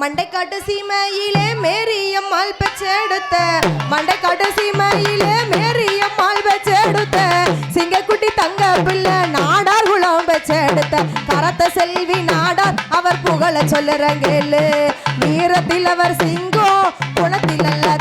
மண்டைக்காட்டு சீமையிலே மேரியம்மாள் பெற்றெடுத்த. மண்டைக்காட்டு சீமையிலே மேரியம்மாள் பெற்றெடுத்த. சிங்கக்குட்டி தங்க பிள்ளை நாடார் குளம் பெற்றெடுத்த. கரத்த செல்வி நாடார் அவர் புகழ சொல்லுறங்கேளு வீரத்தில் அவர் சிங்கம் குணத்தில் அல்ல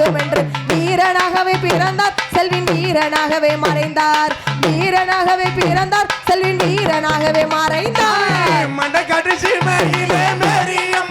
வாழ்ந்தாலே என்று வீரனாகவே பிறந்தார். செல்வின் வீரனாகவே மறைந்தார். வீரனாகவே பிறந்தார். செல்வின் வீரனாகவே மறைந்தார். மண்ட கடைசி மேரியம்மாள்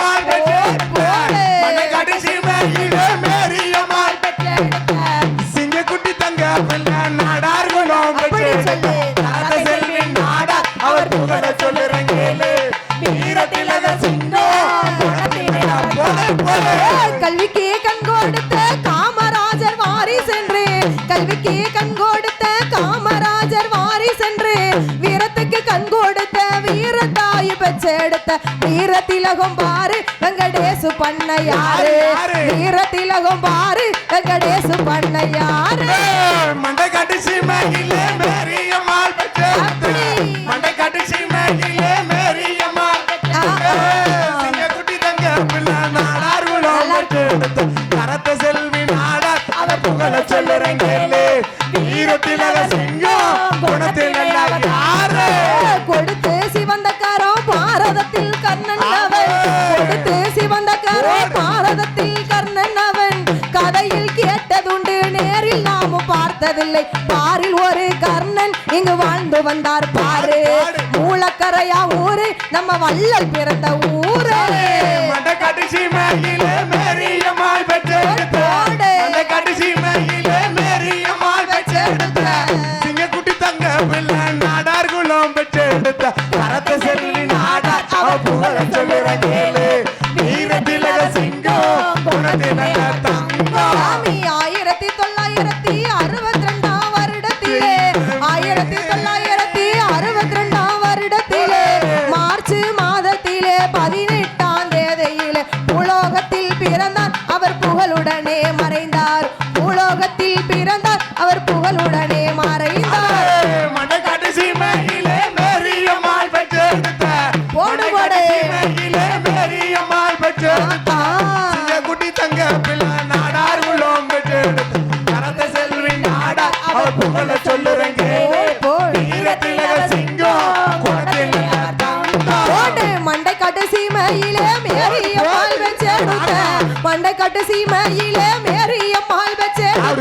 கல்விக்கு கண் கொடுத்த காமராஜர் வாரி சென்று வீரத்துக்கு கண் கொடுத்த வீரத்தாய் பெற்றெடுத்த வீர திலகம் பாரு வெங்கடேசு பண்ண யாரு வீர திலகம் பாரு வெங்கடேசு பண்ண யாரு மண்டைக்காட்டு சீமையிலே மேரியம்மாள் பெற்றெடுத்தார். கேட்டதுண்டு நேரில் நாமும் பார்த்ததில்லை. பாரில் ஒரு கர்ணன் இங்கு வாழ்ந்து வந்தார். பாரு மூலக்கரையா ஊரு நம்ம வள்ளல் பிறந்த ஊரு. பெற்றெடுத்தார். மண்டைக்காட்டு சீமையிலே மேரியம்மாள் பெற்றெடுத்தார்.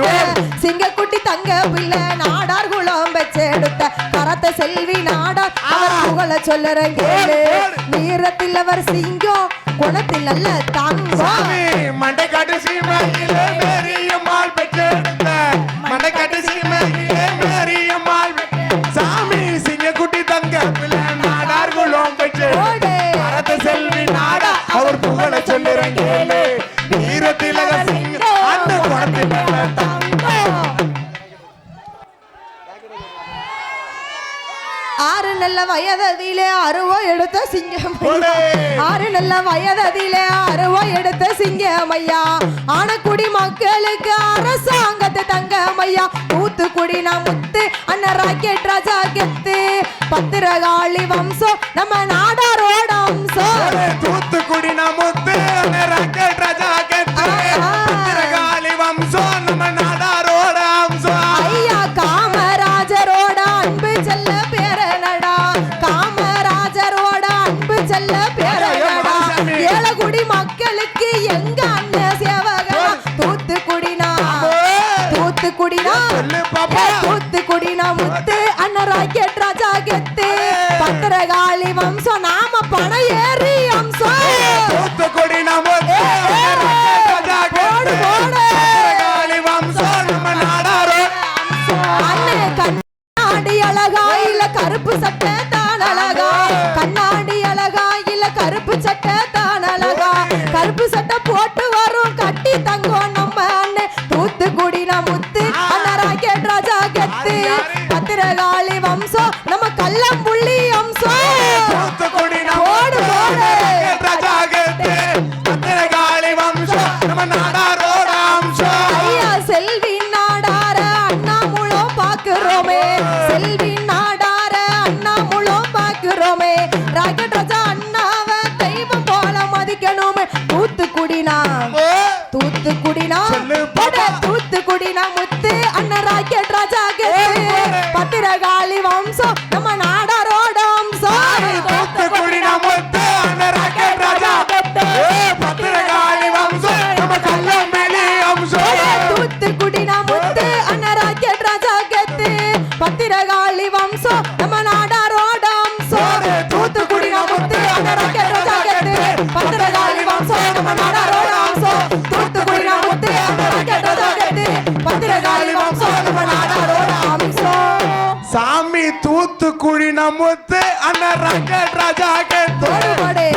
வெச்செடுத்த சிங்கக்குட்டி தங்க பிள்ளை நாடார் குளம் வெச்செடுத்த கரத்த செல்வி நாடார் அவர் புகழ சொல்லுற கேளு. வீரத்தில் அவர் சிங்கம் குணத்தில் நல்ல தங்கம். சாமி மண்டைக்காட்டு சீமையிலே மேரியம்மாள் பெற்றெடுத்த மண்டைக்காட்டு சீமையிலே மேரியம்மாள் சாமி சிங்கக்குட்டி தங்க பிள்ளை நாடார் பெற்றெடுத்த போடு. கரத்த செல்வி நாடா. அவர் புகழ சொல்லுறேன் கேளு. நல்ல வயததிலே அருவோ எடுத்த சிங்கம். ஆறு நல்ல வயததிலே அருவோ எடுத்த சிங்கமையா ஆனக்குடி மக்களுக்கு அரசாங்கத்தை தங்கமையா தூத்துக்குடி நான் முத்து அண்ணன் ராக்கெட் ராஜா கெத்து பத்திரகாளி வம்சம் நம்ம நாடாரோட அம்சம் தூத்துக்குடி நமுத்து தூத்துக்குடினா தூத்துக்குடினா முத்து? அண்ணராக்கே ராஜா கெத்து. பத்திரகாளி வம்சம் நாம பணம் ஏறி அம்சம் தூத்துக்குடினா முத்து போடு போடு. கண்ணாடி அழகா இல்ல கருப்பு சட்டை தான் அழகா. கண்ணாடி அழகா இல்ல கருப்பு சட்டை தான் அழகா. கருப்பு சட்டை போடு வீரகாளி வம்சம் நம்ம நாடாரோட அம்சம். தூத்துக்குடி நமத்து அந்த ராக்கெட் ராக்கெட் பத்திரகாளி வம்சம் நம்ம நாடாரோட அம்சம். தூத்துக்குடி நமத்து அந்த ராக்கெட் ராக்கெட் பத்திரகாளி வம்சம் நம்ம நாடாரோட அம்சம். சாமி தூத்துக்குடி நமத்து அந்த ராக்கெட் ராஜா கே பத்திரகாளி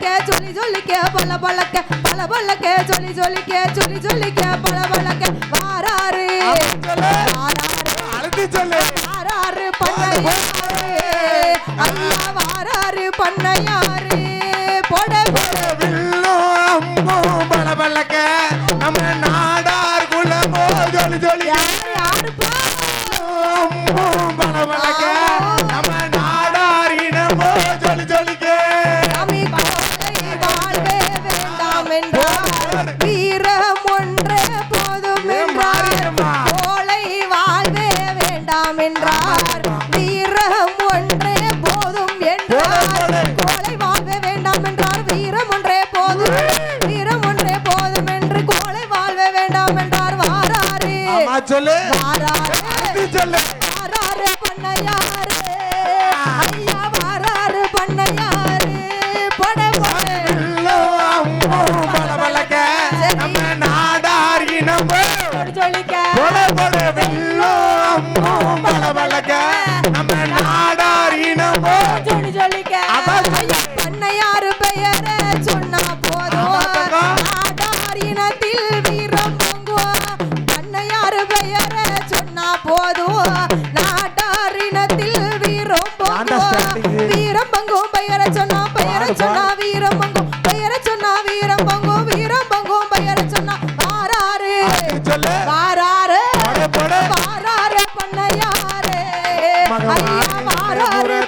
பழக்க சொல்லி சொல்லிக்க பல பழக்க பல பழக்க சொல்லி சொல்லிக்க சொல்லி சொல்லிக்க பல பழக்க வாராரு வாராரு பண்ணையாரு அல்லா வாராரு பண்ணையாரு போட பல பழக்க நம்ம நாடார் குலமோ சொல்லி சொல்லி யாரு யாருப்பா 저는 மாறாரே பண்ண யாரே ஐயா மாறாரே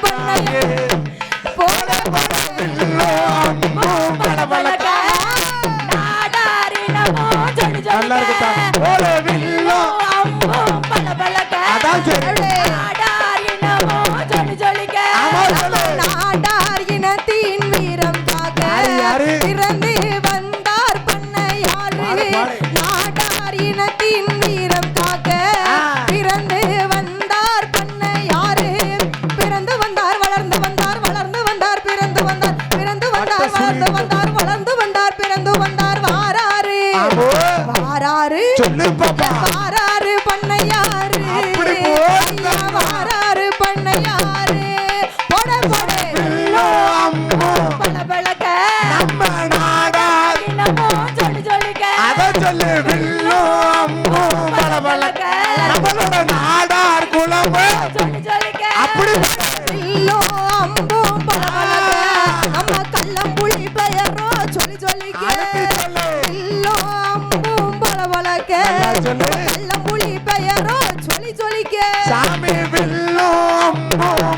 சாமி வில்லும்.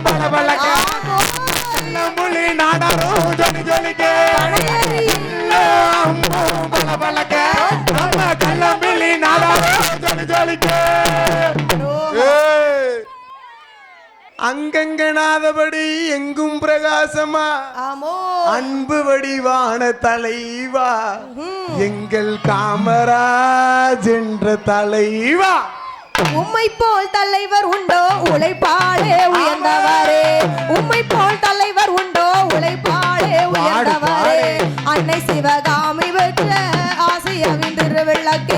பல பலக்க முழி நாடரும் ஜொலி ஜொலிக்க. பல பலக்க நம்ம கள்ளம்பிள்ளி நாடரும் ஜொலி ஜொலிக்க. அங்கங்கனாதபடி எங்கும் பிரகாசமா. அன்பு வடிவான தலைவா. எங்கள் காமராஜ் என்ற தலைவா. உம்மை போல் தலைவர் உண்டோ? உழைப்பாளே உயர்ந்தவரே. உம்மை போல் தலைவர் உண்டோ? உழைப்பாளே உயர்ந்தவரே. அன்னை சிவகாமி ஆசை ஆசையவின் திருவிளக்கு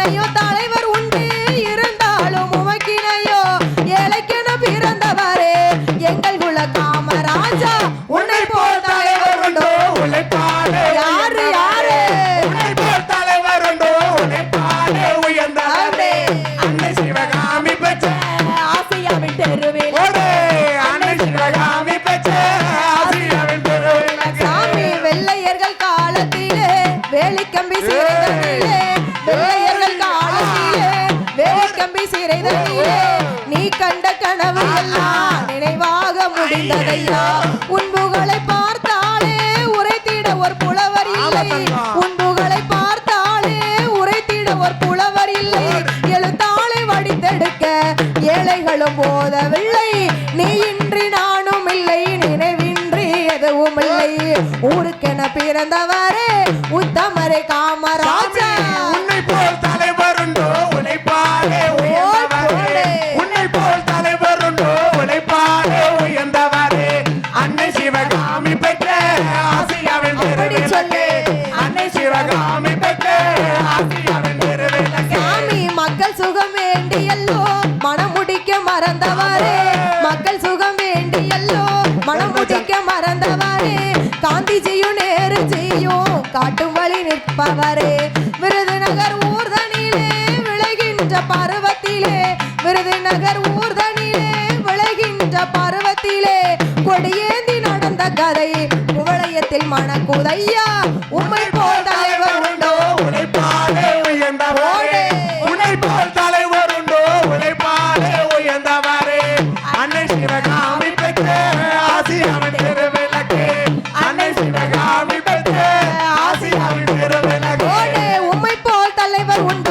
Arañota. தந்தையா உன் பார்த்தாலே உரைத்திட ஒரு புலவர் இல்லை. உன் பார்த்தாலே உரைத்திட ஒரு புலவர் இல்லை. எழுத்தாளை வடித்தெடுக்க ஏழைகளும் போதவில்லை நீ இன்றி நானும் இல்லை. நினைவின்றி எதுவும் இல்லை. ஊருக்கென பிறந்தவரே உத்தமரை காமராஜ் காப்பவரே விருதுநகர் ஊர்தனிலே விளைகின்ற பருவத்திலே விருதுநகர் ஊர்தனிலே விளைகின்ற பருவத்திலே கொடியேந்தி நடந்த கதை குவளையத்தில் மணக்குதையா உமை one.